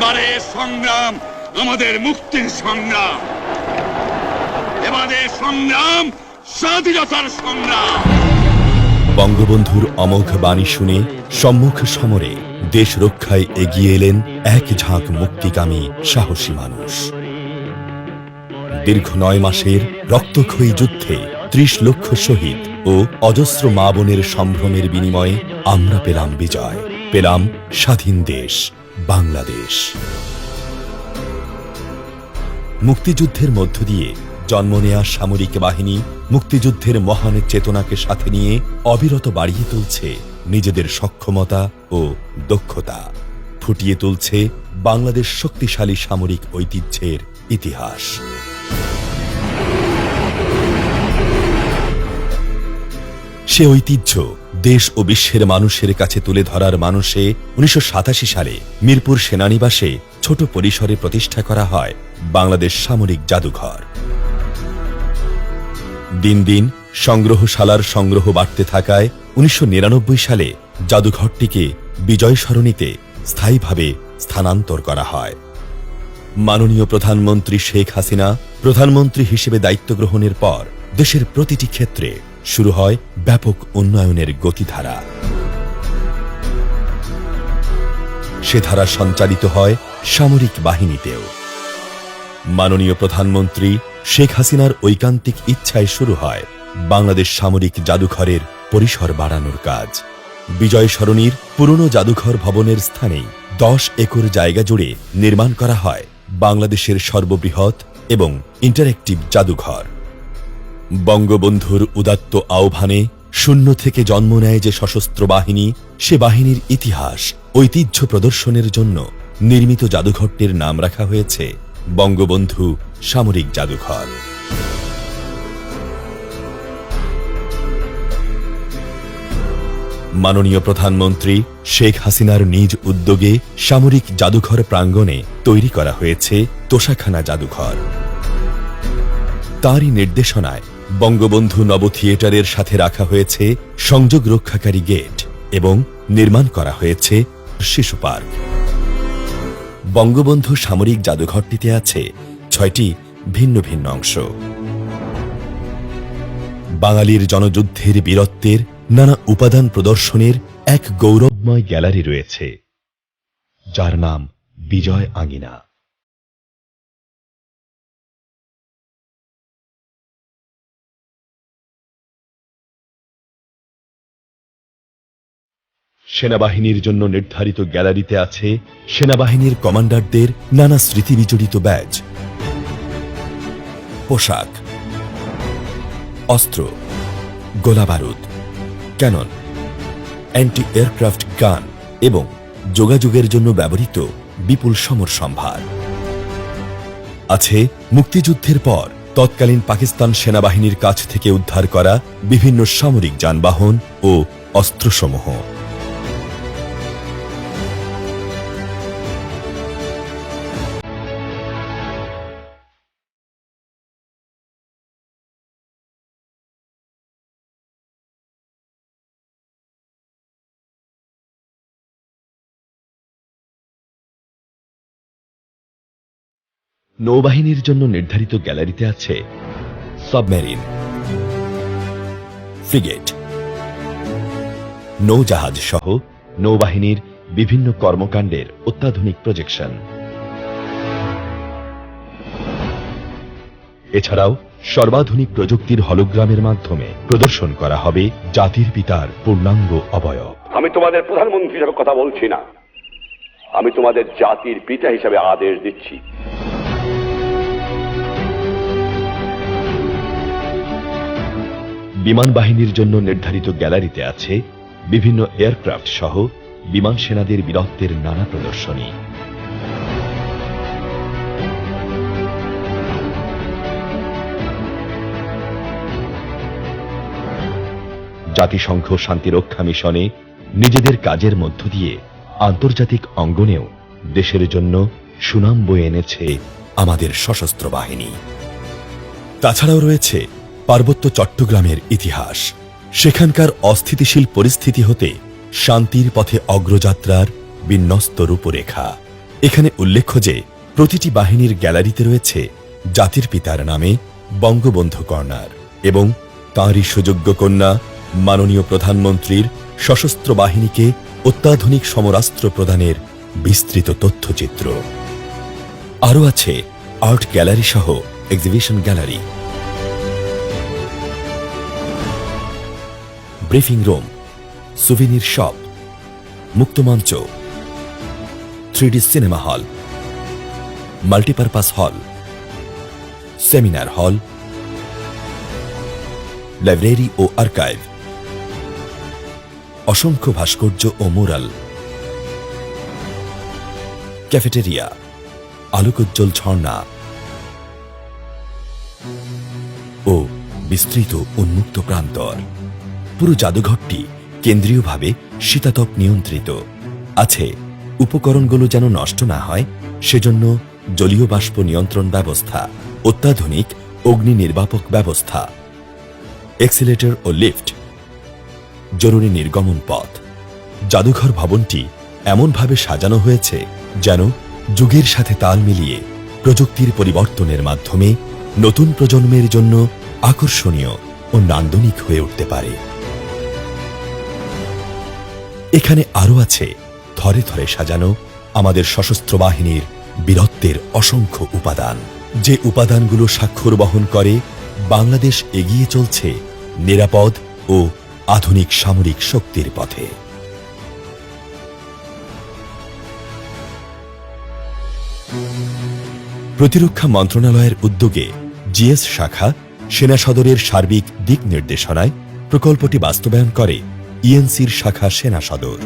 এবারে সংগ্রাম, আমাদের মুক্তির সংগ্রাম। এবারে সংগ্রাম, স্বাধীনতার সংগ্রাম। বঙ্গবন্ধুর অমোঘ বাণী শুনে সম্মুখ সমরে দেশ রক্ষায় এগিয়ে এলেন এক ঝাঁক মুক্তিকামী সাহসী মানুষ। দীর্ঘ নয় মাসের রক্তক্ষয়ী যুদ্ধে ত্রিশ লক্ষ শহীদ ও অজস্র মা বোনের সম্ভ্রমের বিনিময়ে আমরা পেলাম বিজয়, পেলাম স্বাধীন দেশ। বাংলাদেশ। মুক্তিযুদ্ধের মধ্য দিয়ে জন্ম নেয়া সামরিক বাহিনী মুক্তিযুদ্ধের মহান চেতনাকে সাথে নিয়ে অবিরত বাড়িয়ে তুলছে নিজেদের সক্ষমতা ও দক্ষতা। ফুটিয়ে তুলছে বাংলাদেশ শক্তিশালী সামরিক ঐতিহ্যের ইতিহাস। সে ঐতিহ্য দেশ ও বিশ্বের মানুষের কাছে তুলে ধরার মানুষে উনিশশো সাতাশি সালে মিরপুর সেনানিবাসে ছোট পরিসরে প্রতিষ্ঠা করা হয় বাংলাদেশ সামরিক জাদুঘর। দিন দিন সংগ্রহশালার সংগ্রহ বাড়তে থাকায় উনিশশো নিরানব্বই সালে জাদুঘরটিকে বিজয় সরণিতে স্থায়ীভাবে স্থানান্তর করা হয়। মাননীয় প্রধানমন্ত্রী শেখ হাসিনা প্রধানমন্ত্রী হিসেবে দায়িত্ব গ্রহণের পর দেশের প্রতিটি ক্ষেত্রে শুরু হয় ব্যাপক উন্নয়নের গতিধারা। সে ধারা সঞ্চালিত হয় সামরিক বাহিনীতেও। মাননীয় প্রধানমন্ত্রী শেখ হাসিনার ঐকান্তিক ইচ্ছায় শুরু হয় বাংলাদেশ সামরিক জাদুঘরের পরিসর বাড়ানোর কাজ। বিজয় সরণির পুরনো জাদুঘর ভবনের স্থানেই দশ একর জায়গা জুড়ে নির্মাণ করা হয় বাংলাদেশের সর্ববৃহৎ এবং ইন্টারেক্টিভ জাদুঘর। বঙ্গবন্ধুর উদাত্ত আহ্বানে শূন্য থেকে জন্ম নেয় যে সশস্ত্র বাহিনী, সে বাহিনীর ইতিহাস, ঐতিহ্য প্রদর্শনের জন্য নির্মিত জাদুঘরটির নাম রাখা হয়েছে বঙ্গবন্ধু সামরিক জাদুঘর। মাননীয় প্রধানমন্ত্রী শেখ হাসিনার নিজ উদ্যোগে সামরিক জাদুঘর প্রাঙ্গণে তৈরি করা হয়েছে তোষাখানা জাদুঘর। তারই নির্দেশনায় বঙ্গবন্ধু নব থিয়েটারের সাথে রাখা হয়েছে সংযোগ রক্ষাকারী গেট এবং নির্মাণ করা হয়েছে শিশু পার্ক। বঙ্গবন্ধু সামরিক জাদুঘরটিতে আছে ছয়টি ভিন্ন ভিন্ন অংশ। বাঙালির জনযুদ্ধের বীরত্বের নানা উপাদান প্রদর্শনের এক গৌরবময় গ্যালারি রয়েছে, যার নাম বিজয় আঙিনা। সেনাবাহিনীর জন্য নির্ধারিত গ্যালারিতে আছে সেনাবাহিনীর কমান্ডারদের নানা স্মৃতি বিজড়িত ব্যাজ। পোশাক। অস্ত্র। গোলাবারুদ। ক্যানন। অ্যান্টি এয়ারক্রাফট গান এবং যোগাযোগের জন্য ব্যবহৃত বিপুল সমর সম্ভার। আছে মুক্তিযুদ্ধের পর তৎকালীন পাকিস্তান সেনাবাহিনীর কাছ থেকে উদ্ধার করা বিভিন্ন সামরিক যানবাহন ও অস্ত্রসমূহ। নৌবাহিনীর জন্য নির্ধারিত গ্যালারিতে আছে সাবমেরিন, ফ্রিগেট, নৌজাহাজ সহ নৌবাহিনীর বিভিন্ন কর্মকাণ্ডের অত্যাধুনিক প্রজেকশন। এছাড়াও সর্বাধুনিক প্রযুক্তির হলোগ্রামের মাধ্যমে প্রদর্শন করা হবে জাতির পিতার পূর্ণাঙ্গ অবয়ব। আমি তোমাদের প্রধানমন্ত্রী হিসাবে কথা বলছি না। আমি তোমাদের জাতির পিতা হিসাবে আদেশ দিচ্ছি। বিমান বাহিনীর জন্য নির্ধারিত গ্যালারিতে আছে বিভিন্ন এয়ারক্রাফট সহ বিমান সেনাদের বীরত্বের নানা প্রদর্শনী। জাতিসংঘ শান্তিরক্ষা মিশনে নিজেদের কাজের মধ্য দিয়ে আন্তর্জাতিক অঙ্গনেও দেশের জন্য সুনাম বয়ে এনেছে আমাদের সশস্ত্র বাহিনী। তাছাড়াও রয়েছে পার্বত্য চট্টগ্রামের ইতিহাস। সেখানকার অস্থিতিশীল পরিস্থিতি হতে শান্তির পথে অগ্রযাত্রার বিন্যস্ত রূপরেখা। এখানে উল্লেখ্য যে, প্রতিটি বাহিনীর গ্যালারিতে রয়েছে জাতির পিতার নামে বঙ্গবন্ধু কর্নার এবং তাঁরই সুযোগ্য কন্যা, মাননীয় প্রধানমন্ত্রীর সশস্ত্র বাহিনীকে অত্যাধুনিক সমরাস্ত্র প্রদানের বিস্তৃত তথ্যচিত্র। আরও আছে, আর্ট গ্যালারি সহ exhibition gallery. Briefing room, souvenir shop, মুক্তমঞ্চ, three D cinema hall, multipurpose hall, seminar hall, library ও আর্কাইভ, অসংখ্য ভাস্কর্য ও মোরাল, ক্যাফেটেরিয়া, আলোকোজ্জ্বল ঝর্ণা ও বিস্তৃত উন্মুক্ত প্রান্তর। পুরো জাদুঘরটি কেন্দ্রীয়ভাবে শীতাতপ নিয়ন্ত্রিত। আছে, উপকরণগুলো যেন নষ্ট না হয়, সেজন্য জলীয় বাষ্প নিয়ন্ত্রণ ব্যবস্থা, অত্যাধুনিক অগ্নি নির্বাপক ব্যবস্থা। এক্সিলেটর ও লিফট, জরুরি নির্গমন পথ। জাদুঘর ভবনটি এমনভাবে সাজানো হয়েছে যেন যুগের সাথে তাল মিলিয়ে প্রযুক্তির পরিবর্তনের মাধ্যমে নতুন প্রজন্মের জন্য আকর্ষণীয় ও নান্দনিক হয়ে উঠতে পারে। এখানে আরও আছে থরে থরে সাজানো আমাদের সশস্ত্র বাহিনীর বীরত্বের অসংখ্য উপাদান। যে উপাদানগুলো স্বাক্ষর বহন করে, বাংলাদেশ এগিয়ে চলছে নিরাপদ ও আধুনিক সামরিক শক্তির পথে। প্রতিরক্ষা মন্ত্রণালয়ের উদ্যোগে জিএস শাখা, সেনা সদরের সার্বিক দিক নির্দেশনায় প্রকল্পটি বাস্তবায়ন করে ইএনসির শাখা সেনা সদর।